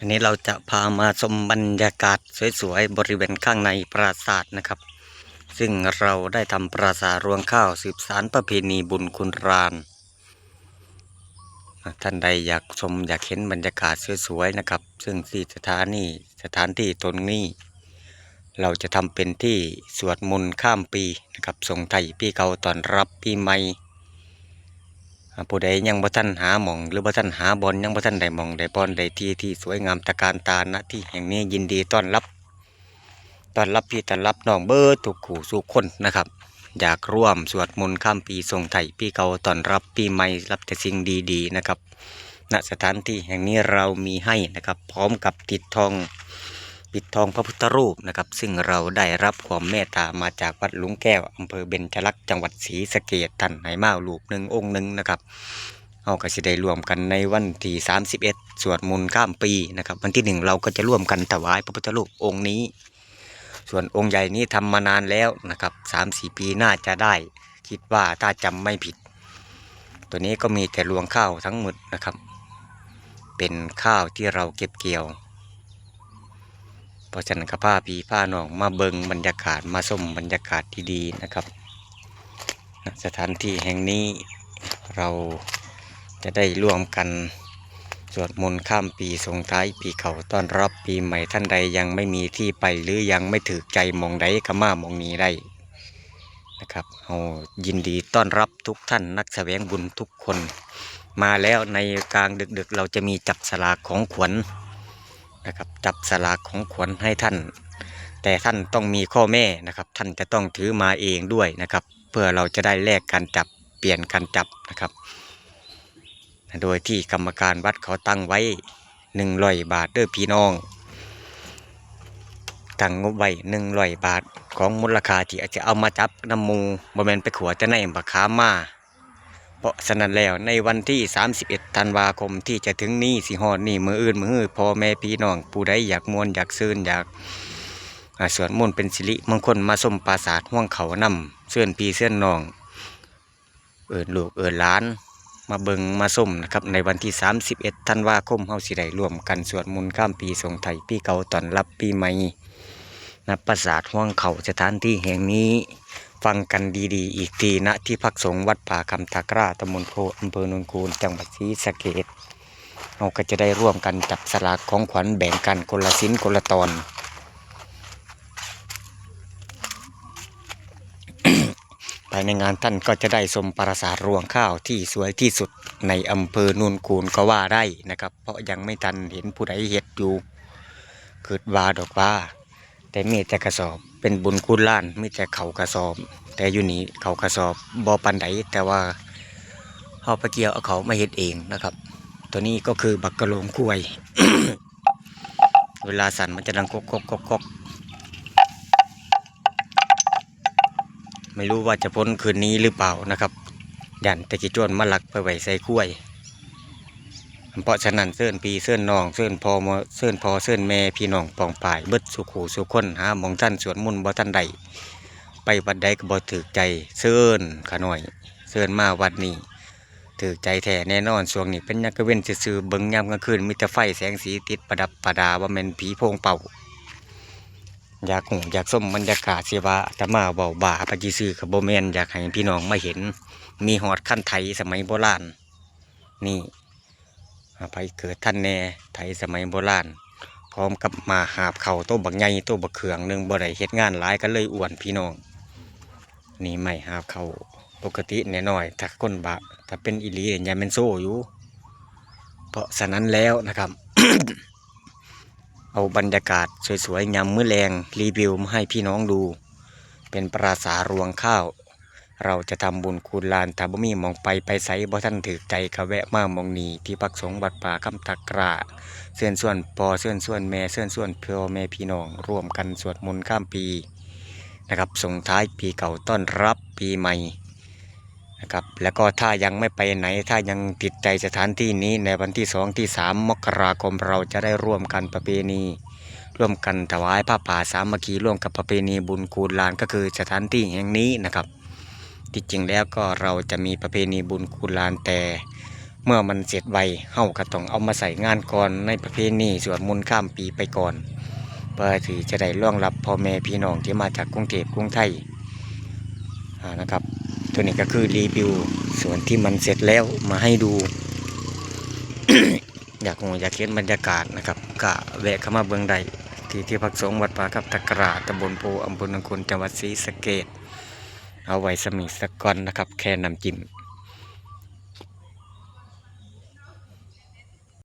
อันนี้เราจะพามาชมบรรยากาศสวยๆบริเวณข้างในปราสาทนะครับ ซึ่งเราได้ทำปราสาทรวงข้าวสืบสารประเพณีบุญคุณราน ท่านใดอยากชมอยากเห็นบรรยากาศสวยๆนะครับ ซึ่งที่สถานีสถานที่ตรงนี้ เราจะทำเป็นที่สวดมนต์ข้ามปีนะครับส่งไทยปีเก่าตอนรับปีใหม่ ผู้ใดยังบ่ทันหาหมอง หรือบ่ทันหาบอลยังบ่ทันได้หมองได้บอลได้ที่ที่สวยงามตะการตาณที่แห่งนี้ยินดีต้อนรับต้อนรับพี่ต้อนรับน้องเบิดทุกขู่สุกคนนะครับ อยากร่วมสวดมนต์ข้ามปีส่งไถ่ปีเก่าต้อนรับปีใหม่รับแต่สิ่งดีๆนะครับณสถานที่แห่งนี้เรามีให้นะครับ พร้อมกับติดทอง ปิดทองพระพุทธรูปนะครับ ซึ่งเราได้รับความเมตตามาจากวัดหลุงแก้วอำเภอเบญจลักษณ์จังหวัดศรีสะเกษท่านไหมาลูกหนึ่งองค์หนึ่งนะครับเอาก็สิได้รวมกันในวันที่ 31 สวดมนต์ข้ามปีนะครับ วันที่หนึ่งเราก็จะร่วมกันถวายพระพุทธรูปองค์นี้ ส่วนองค์ใหญ่นี้ทำมานานแล้วนะครับสามสี่ปีน่าจะได้ คิดว่าถ้าจำไม่ผิด ตัวนี้ก็มีแต่รวงข้าวทั้งหมดนะครับ เป็นข้าวที่เราเก็บเกี่ยว เพราะฉะนั้นก็พาพี่พาน้องมาเบิงบรรยากาศมาชมบรรยากาศที่ดีนะครับ สถานที่แห่งนี้เราจะได้ร่วมกันสวดมนต์ข้ามปีส่งท้ายปีเขาต้อนรับปีใหม่ท่านใดยังไม่มีที่ไปหรือยังไม่ถือใจมองใดก็มามองนี้ได้นะครับเรายินดีต้อนรับทุกท่านนักแสวงบุญทุกคน มาแล้วในกลางดึกๆ เราจะมีจับสลากของขวัญ นะครับ จับสลากของขวัญให้ท่าน แต่ท่านต้องมีข้อแม่นะครับ ท่านจะต้องถือมาเองด้วยนะครับ เพื่อเราจะได้แลกการจับเปลี่ยนการจับนะครับ โดยที่กรรมการวัดเขาตั้งไว้หนึ่งร้อยบาทเด้อพี่น้องตั้งงบไว้หนึ่งร้อยบาทของมูลค่าที่อาจจะเอามาจับน้ำมูบริเวณไปขัวจะในบักขามา เพราะฉะนั้นแล้วในวันที่ 31 ธันวาคมที่จะถึงนี้สิฮอดนี่มืออื่นมืออพ่อแม่พี่น้องผู้ใดอยากมวนอยากซื่นอยากสวดมนต์เป็นสิริมงคลมาสมปราสาทห่วงเขานำเสื่อนพี่เสื่อนน้อง เอินลูกเอินหลาน มาเบิงมาส้มนะครับในวันที่ 31 ธันวาคมเฮาสิได้ร่วมกันสวดมนต์ข้ามปีส่งไทยปีเก่าตอนรับปีใหม่ณปราสาทห่วงเขาสถานที่แห่งนี้ ฟังกันดีๆ อีกทีณที่พักสงฆ์วัดป่าคำตากร้าตำบลโพอำเภอโนนคูนจังหวัดศรีสะเกษเราก็จะได้ร่วมกันจับสลากของขวัญแบ่งกันคนละสิ้นคนละตอน ภายในงานท่านก็จะได้ชมปราสาทรวงข้าวที่สวยที่สุดในอำเภอโนนคูนก็ว่าได้นะครับ เพราะยังไม่ทันเห็นผู้ใดเห็ดอยู่คิดวาดอกว่า แต่เมีแต่กระสอบ เป็นบุญคุณล้านมีแต่เขากระสอบ แต่อยู่นี่เขากระสอบบอปันไดแต่ว่าเอาไปเกี่ยวเอาเขามาเฮ็ดเองนะครับ ตัวนี้ก็คือบักกะโหลงกล้วย เวลาสั่นมันจะดังกกกกกกกไม่รู้ว่าจะพ้นคืนนี้หรือเปล่านะครับยันตะกี้จวนมาลักไปไว้ใส่กล้วย เพราะฉะนั้นเสื้อนปีเสื้อนน้องเสื้อนพอมเสื้อนพอเสื้อนแม่พี่น้องปองปายเบิดสุขูสุคนหามองท่านสวนมุนบ่ท่านใดไปวัดใดก็บ่ถือใจเสื้อนขาหน่อยเสื้อนมาวัดนี้ถือใจแท้แน่นอนช่วงนี้เป็นยักกระเว้นซื่อเบิ่งยามกลางคืนมีแต่ไฟแสงสีติดประดับประดาว่าแม่นผีโพงเป่า อยากหูอยากส้มบรรยากาศเสียว่าอาตมาเบาบ่าปฏิซื้อกับโบแมนอยากให้พี่น้องมาเห็น มีหอดขั้นไทยสมัยโบราณนี่ ไปเกิดท่านแน่ไทยสมัยโบราณพร้อมกับมาหาบเข่าโต๊ะบักใหญ่โต๊ะบักเขืองหนึ่งบ่ได้เฮ็ดงานหลายก็เลยอ้วนพี่น้อง นี่ไม่หาบเข่าปกติแน่น้อย ถ้าคนบะถ้าเป็นอีหลีเนี่ยยังเป็นโซ่อยู่ เพราะฉะนั้นแล้วนะครับ เอาบรรยากาศสวยๆยามมื้อแรงรีวิวมาให้พี่น้องดู เป็นปราสาทรวงข้าว เราจะทำบุญคูณลานถ้าบมีมองไปไปใสบ่ท่านถือใจก็แวะมามองนีที่พักสงฆ์วัดป่าคำตะกราเสื่อนส่วนพอเสื่อนส่วนแม่เสื่อนส่วนเพ่อแม่พี่น้อง ร่วมกันสวดมนต์ข้ามปีนะครับส่งท้ายปีเก่าต้อนรับปีใหม่นะครับแล้วก็ถ้ายังไม่ไปไหนถ้ายังติดใจสถานที่นี้ในวันที่สองที่สามมกราคมเราจะได้ร่วมกันประเพณี ร่วมกันถวายผ้าป่าสามัคคีร่วมกับประเพณีบุญคูณลานก็คือสถานที่แห่งนี้นะครับ ที่จริงแล้วก็เราจะมีประเพณีบุญคูณลานแต่ เมื่อมันเสร็จไวเฮาก็ต้องเอามาใส่งานก่อนในประเพณีสวดมนต์ข้ามปีไปก่อน เพื่อที่จะได้ร่วงรับพ่อแม่พี่น้องที่มาจากกรุงเทพกรุงไทยนะครับ ตัวนี้ก็คือรีวิวส่วนที่มันเสร็จแล้วมาให้ดู อยากหูอยากเห็นบรรยากาศนะครับก็แวะเข้ามาเบื้องใดที่ที่พักสงฆ์วัดป่ากับตะกราตำบลโพอำเภอหนองคุณจังหวัดศรีสะเกษ เอาไว้สมีสักก่อนนะครับ แค่น้ำจิ้ม